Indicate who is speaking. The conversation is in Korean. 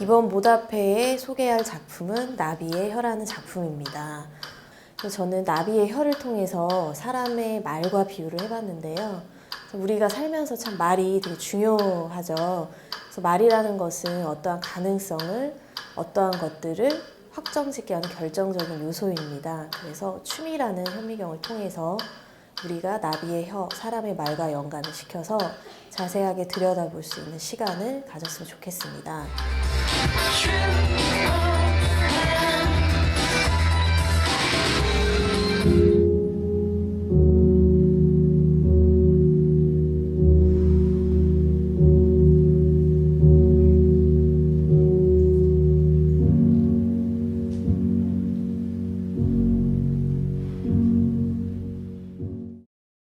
Speaker 1: 이번 모다페에 소개할 작품은 나비의 혀라는 작품입니다. 저는 나비의 혀를 통해서 사람의 말과 비유를 해봤는데요. 우리가 살면서 참 말이 되게 중요하죠. 그래서 말이라는 것은 어떠한 가능성을, 어떠한 것들을 확정짓게 하는 결정적인 요소입니다. 그래서 춤이라는 현미경을 통해서 우리가 나비의 혀, 사람의 말과 연관을 시켜서 자세하게 들여다볼 수 있는 시간을 가졌으면 좋겠습니다.
Speaker 2: True.